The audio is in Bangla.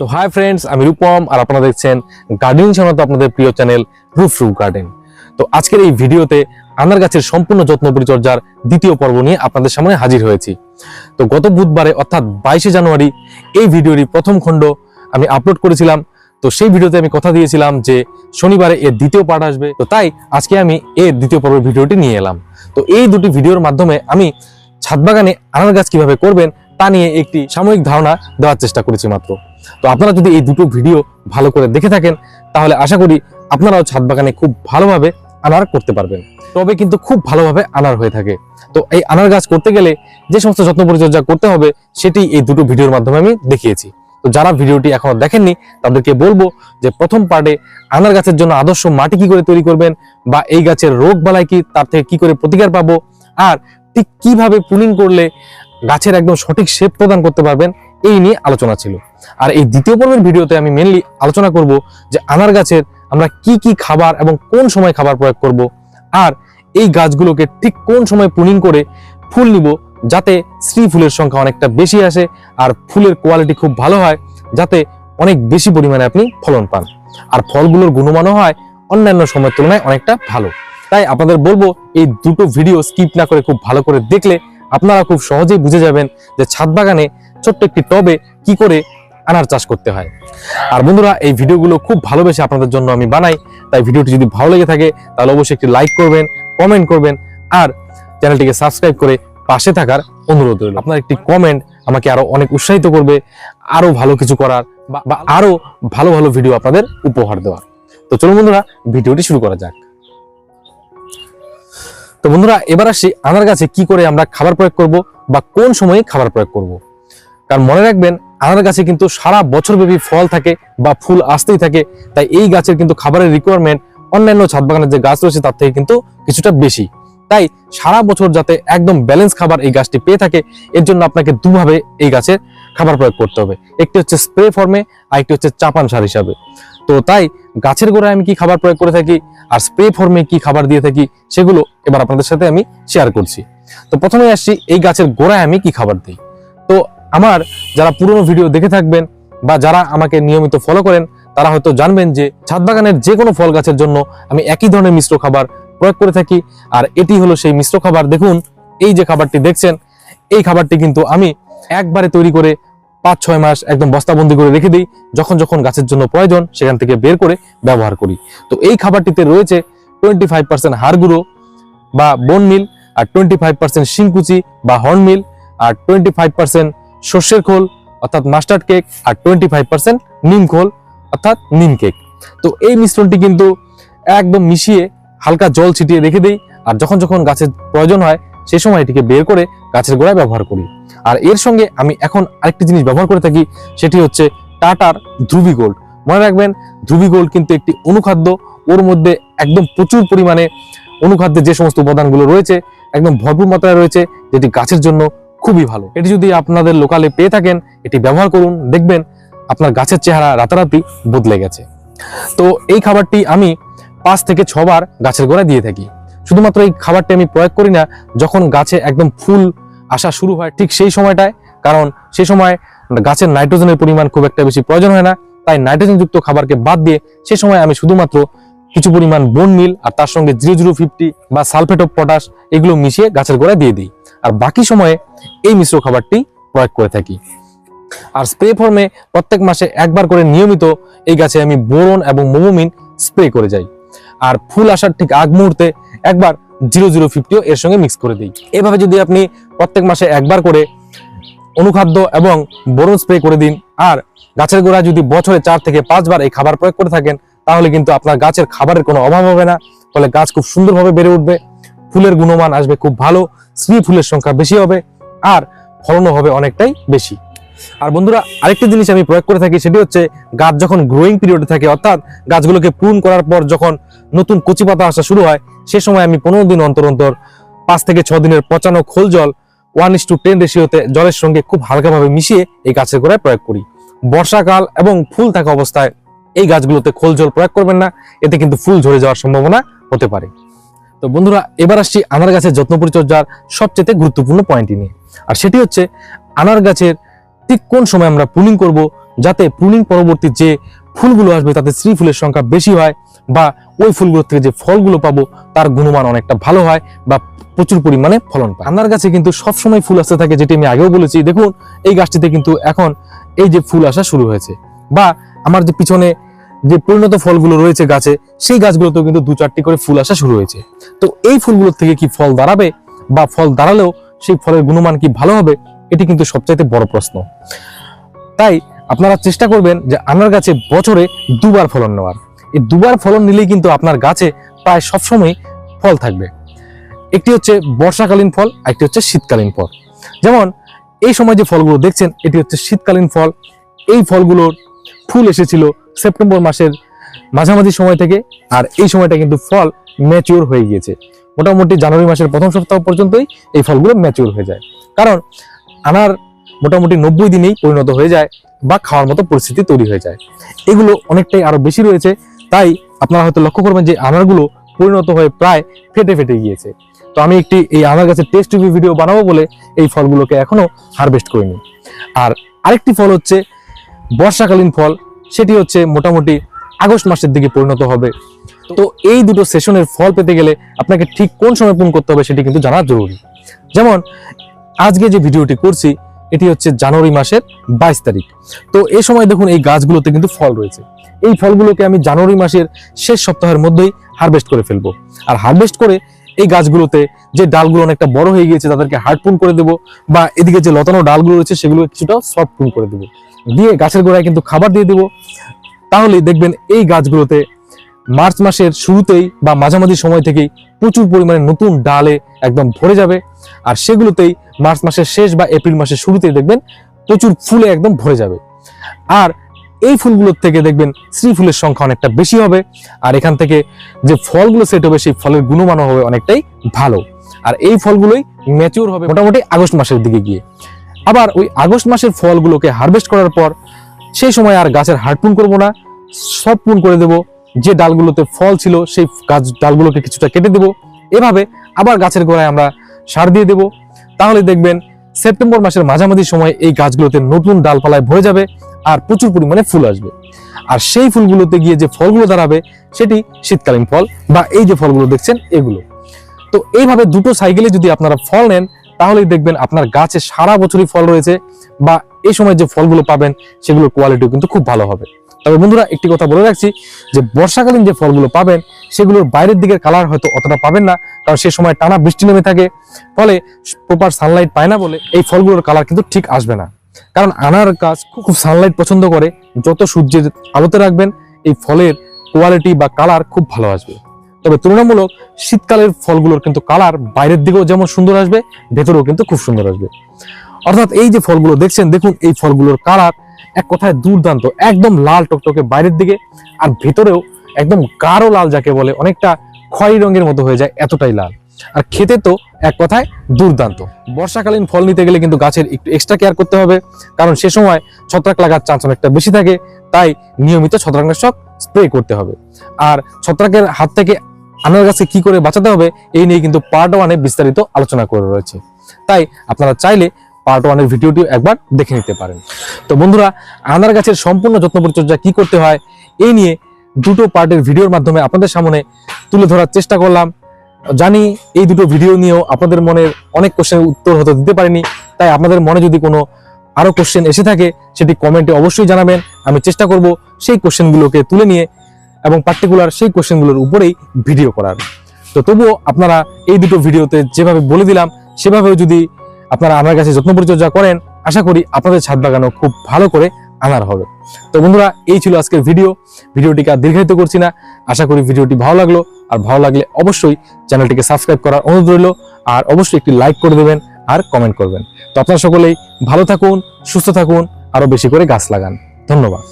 তো হাই ফ্রেন্ডস আমি রূপম আর আপনারা দেখছেন গার্ডেনিং তো আপনাদের প্রিয় চ্যানেল রুফ রুফ গার্ডেন তো আজকের এই ভিডিওতে আনার গাছের সম্পূর্ণ যত্ন পরিচর্যার দ্বিতীয় পর্ব নিয়ে আপনাদের সামনে হাজির হয়েছি। তো গত বুধবারে অর্থাৎ বাইশে জানুয়ারি এই ভিডিওরই প্রথম খণ্ড আমি আপলোড করেছিলাম। তো সেই ভিডিওতে আমি কথা দিয়েছিলাম যে শনিবারে এর দ্বিতীয় পার্ট আসবে। তো তাই আজকে আমি এর দ্বিতীয় পর্বের ভিডিওটি নিয়ে এলাম। তো এই দুটি ভিডিওর মাধ্যমে আমি ছাদ বাগানে আনার গাছ কীভাবে করবেন তা নিয়ে একটি সাময়িক ধারণা দেওয়ার চেষ্টা করেছি মাত্র। তো আপনারা যদি এই দুটো ভিডিও ভালো করে দেখে থাকেন, তাহলে আশা করি আপনারাও ছাদ বাগানে খুব ভালোভাবে আনার করতে পারবেন। তবে কিন্তু খুব ভালোভাবে আনার হয়ে থাকে। তো এই আনার গাছ করতে গেলে যে সমস্ত যত্ন পরিচর্যা করতে হবে, সেটি এই দুটো ভিডিওর মাধ্যমে আমি দেখিয়েছি। তো যারা ভিডিওটি এখনও দেখেননি, তাদেরকে বলব যে প্রথম পার্টে আনার গাছের জন্য আদর্শ মাটি কি করে তৈরি করবেন, বা এই গাছের রোগ বালাই কি, তার থেকে কি করে প্রতিকার পাবো, আর ঠিক কীভাবে পুলিং করলে গাছের একদম সঠিক শেপ প্রদান করতে পারবেন, এই নিয়ে আলোচনা ছিল। আর এই দ্বিতীয় পর্বের ভিডিওতে আমি মেনলি আলোচনা করব যে আনার গাছের আমরা কি কি খাবার এবং কোন সময় খাবার প্রয়োগ করব, আর এই গাছগুলোকে ঠিক কোন সময় পুলিং করে ফুল নিব যাতে শ্রী ফুলের সংখ্যা অনেকটা বেশি আসে আর ফুলের কোয়ালিটি খুব ভালো হয় যাতে অনেক বেশি পরিমাণে আপনি ফলন পান। আর ফলগুলোর গুণমানও হয় অন্যান্য সময়ের তুলনায় অনেকটা ভালো। তাই আপনাদের বলব এই দুটো ভিডিও স্কিপ না করে খুব ভালো করে দেখলে আপনারা খুব সহজেই বুঝে যাবেন যে ছাদ বাগানে ছোট্ট একটি টবে কি করে আনার চাষ করতে হয়। আর বন্ধুরা, এই ভিডিওগুলো খুব ভালোবেসে আপনাদের জন্য আমি বানাই। তাই ভিডিওটি যদি ভালো লেগে থাকে, তাহলে অবশ্যই একটি লাইক করবেন, কমেন্ট করবেন, আর চ্যানেলটিকে সাবস্ক্রাইব করে পাশে থাকার অনুরোধ রইল। আপনার একটি কমেন্ট আমাকে আরও অনেক উৎসাহিত করবে আরও ভালো কিছু করার বা- আরও ভালো ভালো ভিডিও আপনাদের উপহার দেওয়ার। তো চলুন বন্ধুরা, ভিডিওটি শুরু করা যাক। তো বন্ধুরা, এবার আসি আনার গাছে কি করে আমরা খাবার প্রয়োগ করব বা কোন সময়ে খাবার প্রয়োগ করব। কারণ মনে রাখবেন, আনার গাছে কিন্তু সারা বছর ব্যাপী ফল থাকে বা ফুল আসতেই থাকে, তাই এই গাছের কিন্তু খাবারের রিকোয়ারমেন্ট অন্যান্য ছাদ বাগানের যে গাছ রয়েছে তার থেকে কিন্তু কিছুটা বেশি। তাই সারা বছর যাতে একদম ব্যালেন্স খাবার এই গাছটি পেয়ে থাকে, এর জন্য আপনাকে দুভাবে এই গাছের খাবার প্রয়োগ করতে হবে। একটি হচ্ছে স্প্রে ফর্মে আর একটি হচ্ছে চাপান সার হিসাবে। তো তাই গাছের গোড়ায় আমি কি খাবার প্রয়োগ করে থাকি আর স্প্রে ফর্মে কি খাবার দিয়ে থাকি সেগুলো এবার আপনাদের সাথে আমি শেয়ার করছি। তো প্রথমে আসছি এই গাছের গোড়ায় আমি কি খাবার দিই। তো আমার যারা পুরনো ভিডিও দেখে থাকবেন বা যারা আমাকে নিয়মিত ফলো করেন, তারা হয়তো জানবেন যে ছাদ বাগানের যে কোনো ফল গাছের জন্য আমি একই ধরনের মিশ্র খাবার প্রয়োগ করে থাকি। আর এটি হলো সেই মিশ্র খাবার। দেখুন, এই যে খাবারটি দেখছেন, এই খাবারটি কিন্তু আমি একবারে তৈরি করে পাঁচ ছয় মাস একদম বস্তাবন্দি করে রেখে দিই। যখন যখন গাছের জন্য প্রয়োজন, সেখান থেকে বের করে ব্যবহার করি। তো এই খাবারটিতে রয়েছে টোয়েন্টি ফাইভ পার্সেন্ট হাড় গুঁড়ো বা বোন মিল আর টোয়েন্টি ফাইভ পার্সেন্ট শিংকুচি বা হর্ন মিল আর টোয়েন্টি ফাইভ পার্সেন্ট সর্ষের খোল, অর্থাৎ মাস্টার্ড কেক আর টোয়েন্টি ফাইভ পার্সেন্ট নিম খোল, অর্থাৎ নিম কেক তো এই মিশ্রণটি কিন্তু একদম মিশিয়ে হালকা জল ছিটিয়ে রেখে দিই, আর যখন যখন গাছের প্রয়োজন হয় সেই সময় এটিকে বের করে গাছের গোড়ায় ব্যবহার করি। আর এর সঙ্গে আমি এখন আরেকটি জিনিস ব্যবহার করে থাকি, সেটি হচ্ছে টাটার ধ্রুবি গোল্ড। মনে রাখবেন, ধ্রুবি গোল্ড কিন্তু একটি অনুখাদ্য। ওর মধ্যে একদম প্রচুর পরিমাণে অনুখাদ্যের যে সমস্ত উপাদানগুলো রয়েছে, একদম ভরপুর মাত্রায় রয়েছে, যেটি গাছের জন্য খুবই ভালো। এটি যদি আপনাদের লোকালে পেয়ে থাকেন, এটি ব্যবহার করুন, দেখবেন আপনার গাছের চেহারা রাতারাতি বদলে গেছে। তো এই খাবারটি আমি পাঁচ থেকে ছবার গাছের গোড়ায় দিয়ে থাকি। শুধুমাত্র এই খাবারটি আমি প্রয়োগ করি না, যখন গাছে একদম ফুল আসা শুরু হয়, ঠিক সেই সময়টায়, কারণ সেই সময় গাছের নাইট্রোজেনের পরিমাণ খুব একটা বেশি প্রয়োজন হয় না, তাই নাইট্রোজেন যুক্ত খাবারকে বাদ দিয়ে সে সময় আমি শুধুমাত্র কিছু পরিমাণ বোন মিল আর তার সঙ্গে জিরো জিরো ফিফটি বা সালফেট অফ পটাশ এগুলো মিশিয়ে গাছের গোড়ায় দিয়ে দিই। আর বাকি সময়ে এই মিশ্র খাবারটি প্রয়োগ করে থাকি। আর স্প্রে ফর্মে প্রত্যেক মাসে একবার করে নিয়মিত এই গাছে আমি বোরন এবং মোমোমিন স্প্রে করে যাই। আর ফুল আসার ঠিক আগ মুহূর্তে একবার জিরো জিরো ফিফটিও এর সঙ্গে মিক্স করে দিই। এভাবে যদি আপনি প্রত্যেক মাসে একবার করে অনুখাদ্য এবং বোরন স্প্রে করে দিন, আর গাছের গোড়া যদি বছরে চার থেকে পাঁচবার এই খাবার প্রয়োগ করে থাকেন, তাহলে কিন্তু আপনার গাছের খাবারের কোনো অভাব হবে না, ফলে গাছ খুব সুন্দরভাবে বেড়ে উঠবে, ফুলের গুণমান আসবে খুব ভালো শ্রী ফুলের সংখ্যা বেশি হবে, আর ফলনও হবে অনেকটাই বেশি। আর বন্ধুরা, আরেকটি জিনিস আমি প্রয়োগ করে থাকি, সেটি হচ্ছে গাছ যখন গ্রোয়িং পিরিয়ডে থাকে, অর্থাৎ গাছগুলোকে পূরণ করার পর যখন নতুন কচি পাতা আসা শুরু হয়, সে সময় আমি পনেরো দিন অন্তর অন্তর পাঁচ থেকে ছ দিনের পচানো খোল জল ওয়ান ইস টু টেন রেশিওতে জলের সঙ্গে খুব হালকাভাবে মিশিয়ে এই গাছের গোড়ায় প্রয়োগ করি। বর্ষাকাল এবং ফুল থাকা অবস্থায় এই গাছগুলোতে খোল জল প্রয়োগ করবেন না, এতে কিন্তু ফুল ঝরে যাওয়ার সম্ভাবনা হতে পারে। তো বন্ধুরা, এবার আসছি আনার গাছের যত্ন পরিচর্যার সবচেয়ে গুরুত্বপূর্ণ পয়েন্টটি নিয়ে। আর সেটি হচ্ছে, আনার গাছের ঠিক কোন সময় আমরা প্রুনিং করব যাতে প্রুনিং পরবর্তী যে ফুলগুলো আসবে তাতে শ্রী ফুলের সংখ্যা বেশি হয় বা ওই ফুলগুলোর থেকে যে ফলগুলো পাবো তার গুণমান অনেকটা ভালো হয় বা প্রচুর পরিমাণে ফলন পায়। আপনার কাছে কিন্তু সবসময় ফুল আসতে থাকে যেটি আমি আগেও বলেছি। দেখুন, এই গাছটিতে কিন্তু এখন এই যে ফুল আসা শুরু হয়েছে বা আমার যে পিছনে যে পরিণত ফলগুলো রয়েছে গাছে, সেই গাছগুলোতেও কিন্তু দু চারটি করে ফুল আসা শুরু হয়েছে। তো এই ফুলগুলোর থেকে কি ফল দাঁড়াবে বা ফল দাঁড়ালেও সেই ফলের গুণমান কি ভালো হবে? এটি কিন্তু সবচাইতে বড় প্রশ্ন। তাই আপনারা চেষ্টা করবেন যে আপনার গাছে বছরে দুবার ফলন নেওয়ার। এই দুবার ফলন নিলেই কিন্তু আপনার গাছে প্রায় সবসময় ফল থাকবে। একটি হচ্ছে বর্ষাকালীন ফল একটি হচ্ছে শীতকালীন ফল। যেমন এই সময় যে ফলগুলো দেখছেন, এটি হচ্ছে শীতকালীন ফল। এই ফলগুলোর ফুল এসেছিল সেপ্টেম্বর মাসের মাঝামাঝি সময় থেকে, আর এই সময়টা কিন্তু ফল ম্যাচিওর হয়ে গিয়েছে। মোটামুটি জানুয়ারি মাসের প্রথম সপ্তাহ পর্যন্তই এই ফলগুলো ম্যাচিওর হয়ে যায়। কারণ আনার মোটামুটি নব্বই দিনেই পরিণত হয়ে যায় বা খাওয়ার মতো পরিস্থিতি তৈরি হয়ে যায়। এগুলো অনেকটাই আরও বেশি রয়েছে, তাই আপনারা হয়তো লক্ষ্য করবেন যে আনারগুলো পরিণত হয়ে প্রায় ফেটে ফেটে গিয়েছে। তো আমি একটি এই আনার গাছের টেস্ট রিভিউ ভিডিও বানাবো বলে এই ফলগুলোকে এখনও হারভেস্ট করিনি। আর আরেকটি ফল হচ্ছে বর্ষাকালীন ফল, সেটি হচ্ছে মোটামুটি আগস্ট মাসের দিকে পরিণত হবে। তো এই দুটো সেশনের ফল পেতে গেলে আপনাকে ঠিক কোন সময় পূরণ করতে হবে সেটি কিন্তু জানা জরুরি। যেমন আজকে যে ভিডিওটি করছি, এটি হচ্ছে জানুয়ারি মাসের বাইশ তারিখ। তো এই সময় দেখুন, এই গাছগুলোতে কিন্তু ফল রয়েছে। এই ফলগুলোকে আমি জানুয়ারি মাসের শেষ সপ্তাহের মধ্যেই হারভেস্ট করে ফেলব। আর হারভেস্ট করে এই গাছগুলোতে যে ডালগুলো অনেকটা বড় হয়ে গিয়েছে, তাদেরকে হার্ডপুন করে দেবো বা এদিকে যে লতানো ডালগুলো রয়েছে, সেগুলো কিছুটা সফট পুন করে দেবো। দিয়ে গাছের গোড়ায় কিন্তু খাবার দিয়ে দেবো। তাহলেই দেখবেন, এই গাছগুলোতে মার্চ মাসের শুরুতেই বা মাঝামাঝি সময় থেকেই প্রচুর পরিমাণে নতুন ডালে একদম ভরে যাবে। আর সেগুলোতেই মার্চ মাসের শেষ বা এপ্রিল মাসের শুরুতেই দেখবেন প্রচুর ফুলে একদম ভরে যাবে। আর এই ফুলগুলোর থেকে দেখবেন শ্রী ফুলের সংখ্যা অনেকটা বেশি হবে আর এখান থেকে যে ফলগুলো সেট হবে সেই ফলের গুণমানও হবে অনেকটাই ভালো। আর এই ফলগুলোই ম্যাচিওর হবে মোটামুটি আগস্ট মাসের দিকে গিয়ে। আবার ওই আগস্ট মাসের ফলগুলোকে হারভেস্ট করার পর সেই সময় আর গাছের হাড়পুন করব না, সব পুন করে দেব। যে ডালগুলোতে ফল ছিল সেই গাছ ডালগুলোকে কিছুটা কেটে দেব। এভাবে আবার গাছের গোড়ায় আমরা সার দিয়ে দেব। তাহলে দেখবেন সেপ্টেম্বর মাসের মাঝামাঝি সময় এই গাছগুলোতে নতুন ডালপালায় ভরে যাবে আর প্রচুর পরিমাণে ফুল আসবে। আর সেই ফুলগুলোতে গিয়ে যে ফলগুলো দাঁড়াবে, সেটি শীতকালীন ফল বা এই যে ফলগুলো দেখছেন, এগুলো। তো এইভাবে দুটো সাইকেলে যদি আপনারা ফল নেন, তাহলেই দেখবেন আপনার গাছে সারা বছরই ফল রয়েছে বা এই সময় যে ফলগুলো পাবেন, সেগুলোর কোয়ালিটিও কিন্তু খুব ভালো হবে। তবে বন্ধুরা, একটি কথা বলে রাখছি যে বর্ষাকালীন যে ফলগুলো পাবেন, সেগুলোর বাইরের দিকের কালার হয়তো অতটা পাবেন না, কারণ সে সময় টানা বৃষ্টি নেমে থাকে। ফলে প্রপার সানলাইট পায় না বলে এই ফলগুলোর কালার কিন্তু ঠিক আসবে না। কারণ আনার গাছ খুব সানলাইট পছন্দ করে, যত সূর্যের আলোতে রাখবেন, এই ফলের কোয়ালিটি বা কালার খুব ভালো আসবে। তবে তুলনামূলক শীতকালের ফলগুলোর কিন্তু কালার বাইরের দিকেও যেমন সুন্দর আসবে, ভেতরেও কিন্তু খুব সুন্দর আসবে। অর্থাৎ এই যে ফলগুলো দেখছেন, দেখুন এই ফলগুলোর কালার এক কথায় দুর্দান্ত, একদম লাল টকটকে বাইরের দিকে আর ভেতরেও একদম গাঢ় লাল যাকে বলে, অনেকটা খয়েরি রঙের মতো হয়ে যায়, এতটাই লাল। আর খেতে তো এক কথায় দুর্দান্ত। বর্ষাকালীন ফল নিতে গেলে কিন্তু গাছের একটু এক্সট্রা কেয়ার করতে হবে, কারণ সে সময় ছত্রাক লাগার চান্স অনেকটা বেশি থাকে, তাই নিয়মিত ছত্রাকনাশক স্প্রে করতে হবে। আর ছত্রাকের হাত থেকে আনার গাছে কি করে বাঁচাতে হবে, এই নিয়ে কিন্তু পার্ট ওয়ানে বিস্তারিত আলোচনা করে রয়েছে। তাই আপনারা চাইলে পার্ট ওয়ানের ভিডিওটিও একবার দেখে নিতে পারেন। তো বন্ধুরা, আনার গাছের সম্পূর্ণ যত্ন পরিচর্যা কি করতে হয়, এই নিয়ে দুটো পার্টের ভিডিওর মাধ্যমে আপনাদের সামনে তুলে ধরার চেষ্টা করলাম। জানি এই দুটো ভিডিও নিয়েও আপনাদের মনের অনেক কোশ্চেনের উত্তর হতে দিতে পারিনি, তাই আপনাদের মনে যদি কোনো আরও কোশ্চেন এসে থাকে, সেটি কমেন্টে অবশ্যই জানাবেন। আমি চেষ্টা করব সেই কোশ্চেনগুলোকে তুলে নিয়ে এবং পার্টিকুলার সেই কোশ্চেনগুলোর উপরেই ভিডিও করার। তো তবুও আপনারা এই দুটো ভিডিওতে যেভাবে বলে দিলাম, সেভাবেও যদি আপনারা আমার কাছে যত্ন পরিচর্যা করেন। আশা করি আপনাদের ছাদ বাগানও খুব ভালো করে আনার হবে। তো বন্ধুরা, এই ছিল আজকের ভিডিও। ভিডিওটিকে আর দীর্ঘায়িত করছি না। আশা করি ভিডিওটি ভালো লাগল। আর ভালো লাগলে অবশ্যই চ্যানেলটিকে সাবস্ক্রাইব করার অনুরোধ রইল। আর অবশ্যই একটি লাইক করে দেবেন আর কমেন্ট করবেন। তো আপনারা সকলেই ভালো থাকুন, সুস্থ থাকুন, আরও বেশি করে গাছ লাগান। ধন্যবাদ।